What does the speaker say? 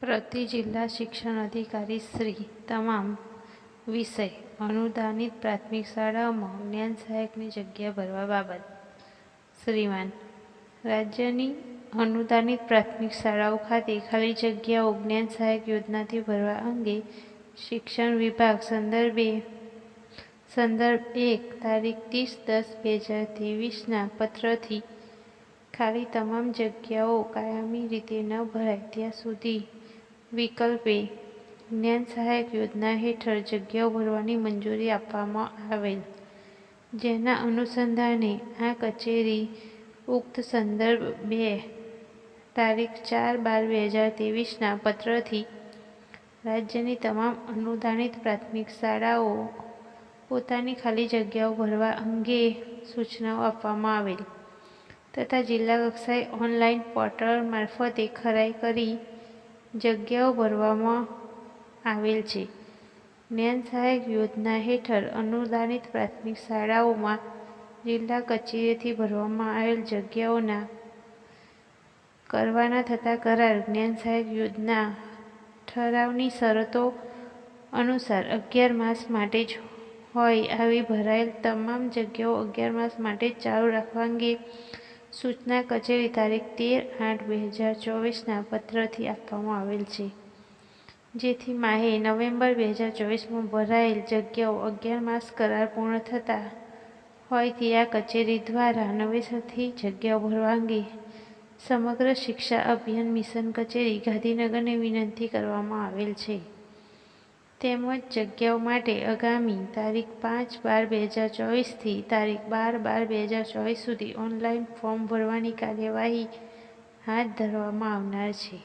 પ્રતિ જિલ્લા શિક્ષણ અધિકારી શ્રી તમામ વિષય અનુદાનિત પ્રાથમિક શાળાઓમાં જ્ઞાન સહાયકની જગ્યા ભરવા બાબત. શ્રીમાન, રાજ્યની અનુદાનિત પ્રાથમિક શાળાઓ ખાતે ખાલી જગ્યાઓ જ્ઞાન સહાયક યોજનાથી ભરવા અંગે શિક્ષણ વિભાગ સંદર્ભે સંદર્ભ એક, તારીખ ત્રીસ દસ બે હજાર ત્રેવીસના પત્રથી ખાલી તમામ જગ્યાઓ કાયમી રીતે ન ભરાય ત્યાં સુધી વિકલ્પે જ્ઞાન સહાયક યોજના હેઠળ જગ્યાઓ ભરવાની મંજૂરી આપવામાં આવેલ. જેના અનુસંધાને આ કચેરી ઉક્ત સંદર્ભ બે, તારીખ ચાર બાર બે હજાર ત્રેવીસના પત્રથી રાજ્યની તમામ અનુદાનિત પ્રાથમિક શાળાઓ પોતાની ખાલી જગ્યાઓ ભરવા અંગે સૂચનાઓ આપવામાં આવેલ. તથા જિલ્લા કક્ષાએ ઓનલાઈન પોર્ટલ મારફતે ખરાઈ કરી જગ્યાઓ ભરવામાં આવેલ છે. જ્ઞાન સહાયક યોજના હેઠળ અનુદાનિત પ્રાથમિક શાળાઓમાં જિલ્લા કચેરીથી ભરવામાં આવેલ જગ્યાઓના કરવાના થતા કરાર જ્ઞાન સહાયક યોજના ઠરાવની શરતો અનુસાર અગિયાર માસ માટે જ હોય આવી ભરાયેલ તમામ જગ્યાઓ અગિયાર માસ માટે જ ચાલુ રાખવા અંગે સૂચના કચેરી તારીખ તેર આઠ બે હજાર ચોવીસના પત્રથી આપવામાં આવેલ છે. જેથી માહે નવેમ્બર બે હજાર ચોવીસમાં ભરાયેલ જગ્યાઓ અગિયાર માસ કરાર પૂર્ણ થતા હોયથી આ કચેરી દ્વારા નવેસરથી જગ્યાઓ ભરવા અંગે સમગ્ર શિક્ષા અભિયાન મિશન કચેરી ગાંધીનગરને વિનંતી કરવામાં આવેલ છે. તેમજ જગ્યાઓ માટે આગામી તારીખ પાંચ બાર બે હજાર ચોવીસથી તારીખ બાર બાર બે હજાર ચોવીસ સુધી ઓનલાઈન ફોર્મ ભરવાની કાર્યવાહી હાથ ધરવામાં આવનાર છે.